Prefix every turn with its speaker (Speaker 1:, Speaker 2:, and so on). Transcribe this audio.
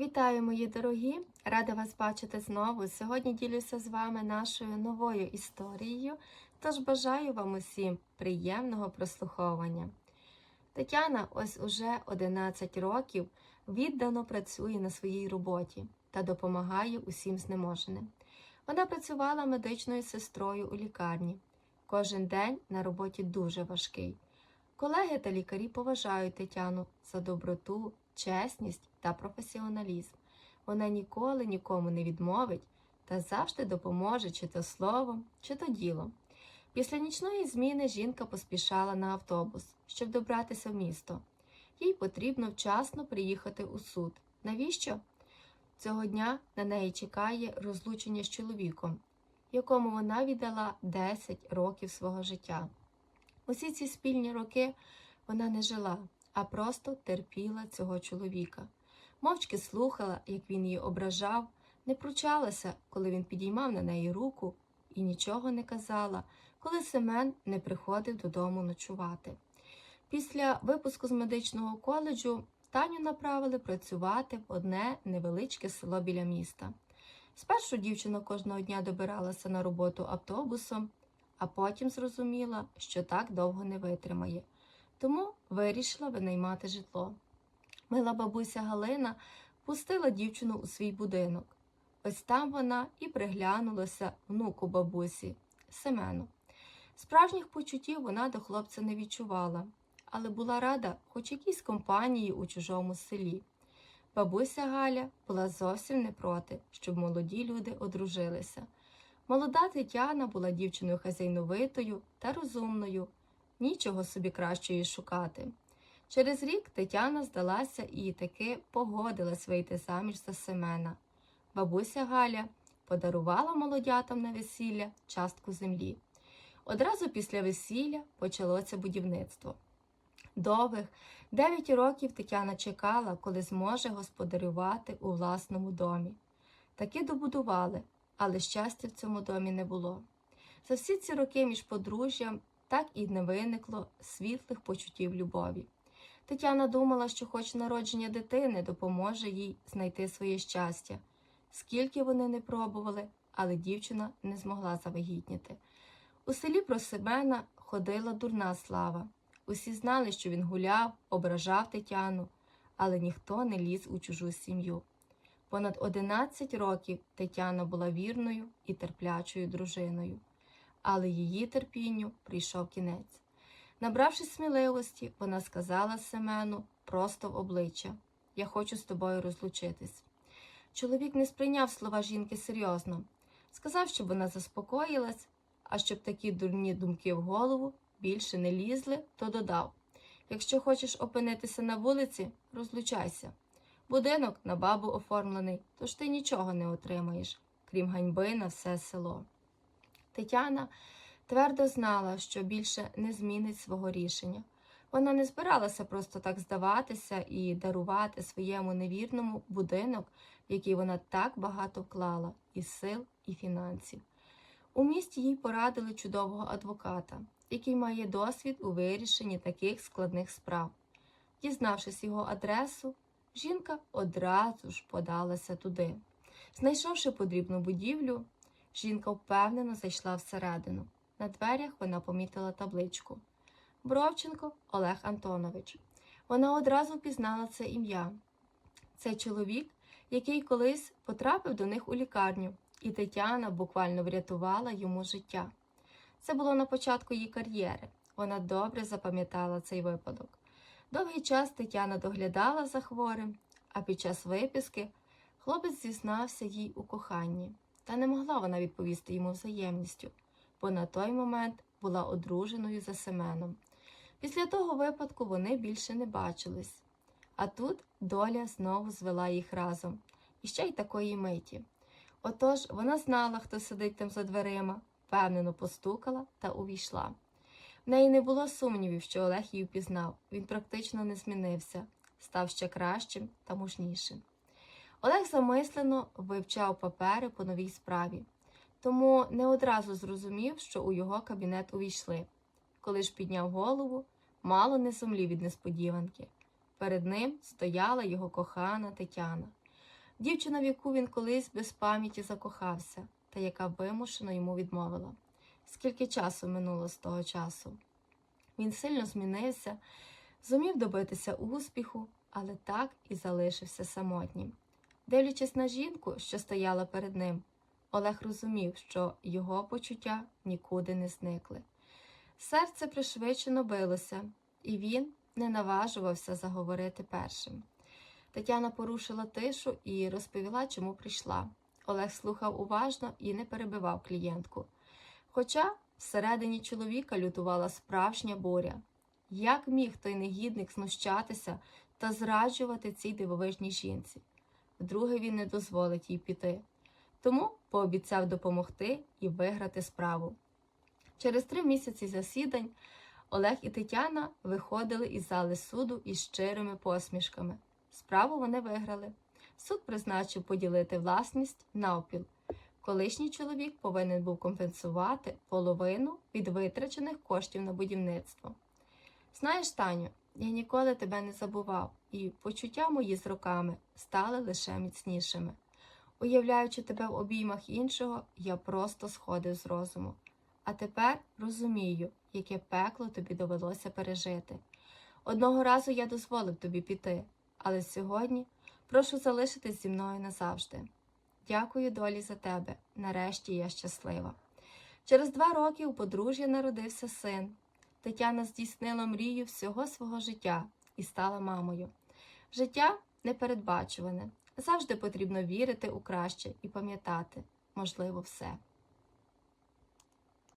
Speaker 1: Вітаю, мої дорогі! Рада вас бачити знову. Сьогодні ділюся з вами нашою новою історією, тож бажаю вам усім приємного прослуховування. Тетяна ось уже 11 років віддано працює на своїй роботі та допомагає усім знеможеним. Вона працювала медичною сестрою у лікарні. Кожен день на роботі дуже важкий. Колеги та лікарі поважають Тетяну за доброту, чесність та професіоналізм. Вона ніколи нікому не відмовить та завжди допоможе чи то словом, чи то ділом. Після нічної зміни жінка поспішала на автобус, щоб добратися в місто. Їй потрібно вчасно приїхати у суд. Навіщо? Цього дня на неї чекає розлучення з чоловіком, якому вона віддала 10 років свого життя. Усі ці спільні роки вона не жила, а просто терпіла цього чоловіка. Мовчки слухала, як він її ображав, не пручалася, коли він підіймав на неї руку, і нічого не казала, коли Семен не приходив додому ночувати. Після випуску з медичного коледжу Таню направили працювати в одне невеличке село біля міста. Спершу дівчина кожного дня добиралася на роботу автобусом, а потім зрозуміла, що так довго не витримає, тому вирішила винаймати житло. Мила бабуся Галина пустила дівчину у свій будинок. Ось там вона і приглянулася внуку бабусі Семену. Справжніх почуттів вона до хлопця не відчувала, але була рада хоч якійсь компанії у чужому селі. Бабуся Галя була зовсім не проти, щоб молоді люди одружилися. Молода Тетяна була дівчиною хазяйновитою та розумною, нічого собі кращої шукати. Через рік Тетяна здалася і таки погодилась вийти заміж за Семена. Бабуся Галя подарувала молодятам на весілля частку землі. Одразу після весілля почалося будівництво. Довгих дев'ять років Тетяна чекала, коли зможе господарювати у власному домі. Таки добудували, але щастя в цьому домі не було. За всі ці роки між подружжям так і не виникло світлих почуттів любові. Тетяна думала, що хоч народження дитини допоможе їй знайти своє щастя. Скільки вони не пробували, але дівчина не змогла завагітніти. У селі про Семена ходила дурна слава. Усі знали, що він гуляв, ображав Тетяну, але ніхто не ліз у чужу сім'ю. Понад 11 років Тетяна була вірною і терплячою дружиною, але її терпінню прийшов кінець. Набравшись сміливості, вона сказала Семену просто в обличчя Я хочу з тобою розлучитись. Чоловік не сприйняв слова жінки серйозно, сказав, щоб вона заспокоїлась, а щоб такі дурні думки в голову більше не лізли, то додав Якщо хочеш опинитися на вулиці, розлучайся. Будинок на бабу оформлений, тож ти нічого не отримаєш, крім ганьби на все село. Тетяна твердо знала, що більше не змінить свого рішення. Вона не збиралася просто так здаватися і дарувати своєму невірному будинок, в який вона так багато вклала і сил, і фінансів. У місті їй порадили чудового адвоката, який має досвід у вирішенні таких складних справ. Дізнавшись його адресу, жінка одразу ж подалася туди. Знайшовши подрібну будівлю, жінка впевнено зайшла всередину. На дверях вона помітила табличку Бровченко Олег Антонович. Вона одразу впізнала це ім'я. Це чоловік, який колись потрапив до них у лікарню, і Тетяна буквально врятувала йому життя. Це було на початку її кар'єри. Вона добре запам'ятала цей випадок. Довгий час Тетяна доглядала за хворим, а під час виписки хлопець зізнався їй у коханні, та не могла вона відповісти йому взаємністю, бо на той момент була одруженою за Семеном. Після того випадку вони більше не бачились. А тут доля знову звела їх разом, і ще й такої миті. Отож вона знала, хто сидить там за дверима, впевнено постукала та увійшла. В неї не було сумнівів, що Олег її впізнав. Він практично не змінився, став ще кращим та мужнішим. Олег замислено вивчав папери по новій справі, тому не одразу зрозумів, що у його кабінет увійшли. Коли ж підняв голову, мало не сумлів від несподіванки. Перед ним стояла його кохана Тетяна. дівчина, в яку він колись без пам'яті закохався, та яка вимушено йому відмовила. Скільки часу минуло з того часу? Він сильно змінився, зумів добитися успіху, але так і залишився самотнім. Дивлячись на жінку, що стояла перед ним, Олег розумів, що його почуття нікуди не зникли. Серце пришвидшено билося, і він не наважувався заговорити першим. Тетяна порушила тишу і розповіла, чому прийшла. Олег слухав уважно і не перебивав клієнтку. Хоча всередині чоловіка лютувала справжня буря. Як міг той негідник знущатися та зраджувати цій дивовижній жінці? Вдруге він не дозволить їй піти, тому пообіцяв допомогти і виграти справу. Через три місяці засідань Олег і Тетяна виходили із зали суду із щирими посмішками. Справу вони виграли. Суд призначив поділити власність навпіл. Колишній чоловік повинен був компенсувати половину від витрачених коштів на будівництво. Знаєш, Таню, я ніколи тебе не забував, і почуття мої з роками стали лише міцнішими. Уявляючи тебе в обіймах іншого, я просто сходив з розуму. А тепер розумію, яке пекло тобі довелося пережити. Одного разу я дозволив тобі піти, але сьогодні прошу залишитись зі мною назавжди. Дякую долі за тебе. Нарешті я щаслива. Через два роки у подружжя народився син. Тетяна здійснила мрію всього свого життя і стала мамою. Життя непередбачуване. Завжди потрібно вірити у краще і пам'ятати, можливо, все.